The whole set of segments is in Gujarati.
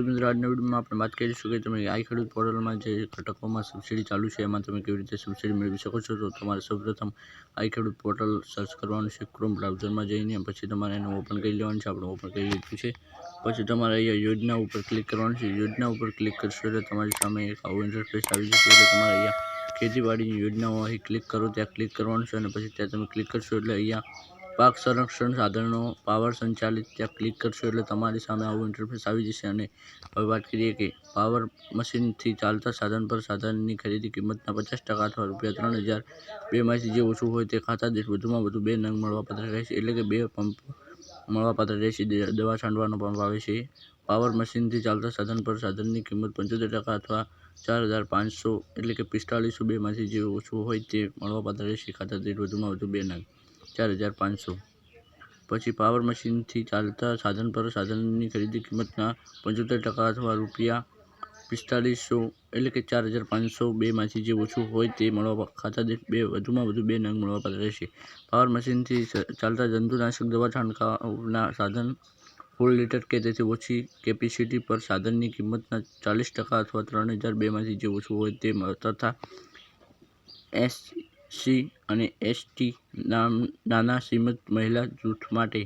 મિત્રો, આજના વિડીયોમાં આપણે વાત કરીશું કે તમે આઈ ખેડૂત પોર્ટલમાં જે ઘટકોમાં સબસિડી ચાલુ છે, એમાં તમે કેવી રીતે સબસિડી મેળવી શકો છો? તો તમારે સૌપ્રથમ આઈ ખેડૂત પોર્ટલ સર્ચ કરવાનું છે ક્રોમ બ્રાઉઝરમાં જઈને, પછી તમારે એને ઓપન કરી લેવાનું છે, આપણે ઓપન કરી લીધું છે. પછી તમારે અહીંયા યોજના ઉપર ક્લિક કરવાનું છે. યોજના ઉપર ક્લિક કરશો એટલે તમારી સામે એક આવું ઇન્ટરફેસ આવી જશે, એટલે તમારે અહીંયા ખેતીવાડીની યોજનાઓ અહીં ક્લિક કરો, ત્યાં ક્લિક કરવાનું છે અને પછી ત્યાં તમે ક્લિક કરશો એટલે અહીંયા પાક સંરક્ષણ સાધનો, પાવર સંચાલિત ત્યાં ક્લિક કરશો એટલે તમારી સામે આવું ઇન્ટરફેસ આવી જશે અને હવે વાત કરીએ કે પાવર મશીનથી ચાલતા સાધન પર સાધનની ખરીદી કિંમતના પચાસ ટકા અથવા રૂપિયા ત્રણ હજાર બેમાંથી જે ઓછું હોય તે ખાતા દીઠ વધુમાં વધુ બે નંગ મળવાપાત્ર રહેશે એટલે કે બે પંપ મળવાપાત્ર રહેશે. દવા છાંટવાનો પંપ આવે છે. પાવર મશીનથી ચાલતા સાધન પર સાધનની કિંમત પંચોતેર ટકા અથવા ચાર હજાર પાંચસો એટલે કે પિસ્તાળીસો બેમાંથી જે ઓછું હોય તે મળવાપાત્ર રહેશે. ખાતા દીઠ વધુમાં વધુ બે નંગ. ચાર હજાર પાંચસો. પછી પાવર મશીનથી ચાલતા સાધન પર સાધનની ખરીદી કિંમતના પંચોતેર ટકા અથવા રૂપિયા પિસ્તાલીસો એટલે કે ચાર હજાર પાંચસો બેમાંથી જે ઓછું હોય તે મળવા ખાતા દીઠ બે વધુમાં વધુ બે નંગ મળવાપાત્ર રહેશે. પાવર મશીનથી ચાલતા જંતુનાશક દવા છાંટકાવના સાધન ફૂલ લીટર કે તેથી ઓછી કેપેસિટી પર સાધનની કિંમતના ચાલીસ ટકા અથવા ત્રણ હજાર બેમાંથી જે ઓછું હોય તે તથા તથા એસસી અને એસટી નામ, નાના સીમિત મહિલા જૂથ માટે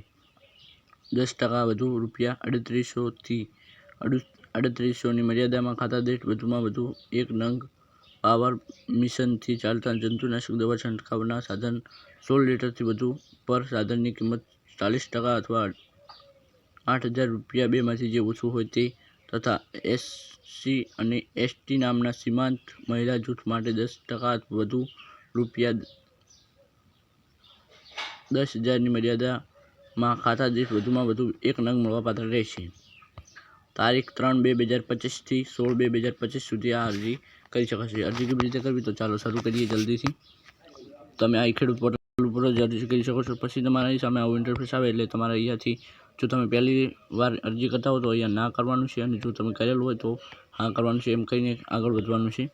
દસ ટકા વધુ રૂપિયા અડત્રીસોથી અડુ, અડત્રીસોની મર્યાદામાં ખાતા દીઠ વધુમાં વધુ એક નંગ પાવર મિશનથી ચાલતા જંતુનાશક દવા છંટકાવના સાધન સોળ લીટરથી વધુ પર સાધનની કિંમત ચાલીસ ટકા અથવા આઠ હજાર રૂપિયા બેમાંથી જે ઓછું હોય તે તથા એસસી અને એસટી નામના સીમાંત મહિલા જૂથ માટે દસ ટકા વધુ રૂપિયા દસ હજારની મર્યાદામાં ખાતા દીઠ વધુમાં વધુ એક નંગ મળવાપાત્ર રહેશે. તારીખ ત્રણ બે બે હજાર પચીસથી સોળ બે બે હજાર પચીસ સુધી આ અરજી કરી શકાશે. અરજી કેવી રીતે કરવી તો ચાલો શરૂ કરીએ જલ્દીથી. તમે આ ખેડૂત પોર્ટલ ઉપર જ અરજી કરી શકો છો. પછી તમારી સામે આવું ઇન્ટરફેસ આવે એટલે તમારે અહીંયાથી જો તમે પહેલી વાર અરજી કરતા હો તો અહીંયા ના કરવાનું છે અને જો તમે કરેલું હોય તો હા કરવાનું છે એમ કહીને આગળ વધવાનું છે.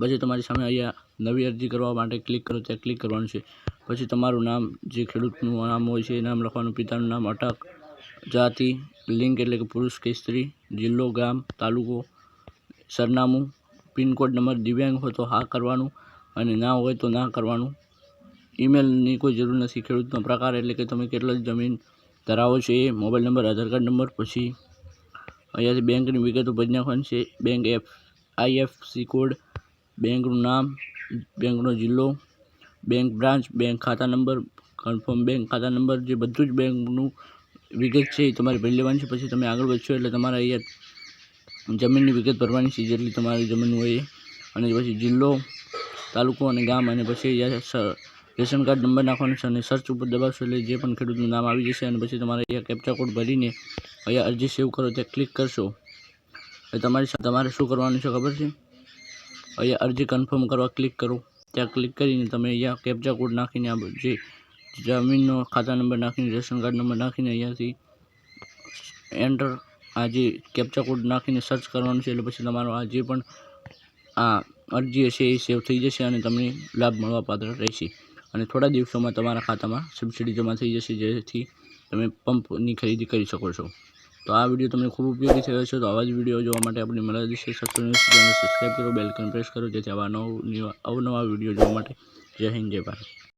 પછી તમારી સામે અહીંયા નવી અરજી કરવા માટે ક્લિક કરો, ત્યાં ક્લિક કરવાનું છે. પછી તમારું નામ, જે ખેડૂતનું નામ હોય છે, એ નામ લખવાનું, પિતાનું નામ, અટક, જાતિ, લિંગ એટલે કે પુરુષ કે સ્ત્રી જિલ્લો, ગામ, તાલુકો, સરનામું, પિનકોડ નંબર, દિવ્યાંગ હોય તો હા કરવાનું અને ના હોય તો ના કરવાનું. ઈમેલની કોઈ જરૂર નથી, ખેડૂતનો પ્રકાર એટલે કે તમે કેટલો જમીન ધરાવો છો એ, mobile number, Aadhaar card number, પછી અહીંયાથી બેંકની વિગતો ભરી નાખવાની છે બેંક એફ આઈએફસી કોડ બેંકનું નામ, બેંકનો જિલ્લો, બેંક બ્રાન્ચ, બેંક ખાતા નંબર, કન્ફર્મ બેંક ખાતા નંબર, જે બધું જ બેંકનું વિગત છે એ તમારે ભરી લેવાની છે. પછી તમે આગળ વધશો એટલે તમારે અહીંયા જમીનની વિગત ભરવાની છે, જેટલી તમારી જમીન હોય અને પછી જિલ્લો, તાલુકો અને ગામ, અને પછી રેશન કાર્ડ નંબર નાખવાનો છે અને સર્ચ ઉપર દબાવશો એટલે જે પણ ખેડૂતનું નામ આવી જશે અને પછી તમારે અહીંયા કેપ્ચા કોડ ભરીને અહીંયા અરજી સેવ કરો, ત્યાં ક્લિક કરશો. તમારી તમારે શું કરવાનું છે ખબર છે? અહીંયા અરજી કન્ફર્મ કરવા ક્લિક કરો. ત્યાં ક્લિક કરીને તમે અહીંયા કેપ્ચા કોડ નાખીને આ જે જમીનનો ખાતા નંબર નાખીને, રેશન કાર્ડ નંબર નાખીને અહીંયાથી એન્ટર આ જે કેપ્ચા કોડ નાખીને સર્ચ કરવાનું છે, એટલે પછી તમારો આ જે પણ આ અરજી હશે એ સેવ થઈ જશે અને તમને લાભ મળવાપાત્ર રહેશે. અને થોડા દિવસોમાં તમારા ખાતામાં સબસિડી જમા થઈ જશે, જેથી તમે પંપની ખરીદી કરી શકો છો. તો આ વીડિયો તમને ખૂબ ઉપયોગી થયો છે તો આવા જ વીડિયો જોવા માટે આપણી મદદ છે. સબસ્ક્રાઈબ કરો બેલ આઇકન પ્રેસ કરો, જેથી આવા નવ અવનવા વીડિયો જોવા માટે. જય હિન્દ, જય ભારત.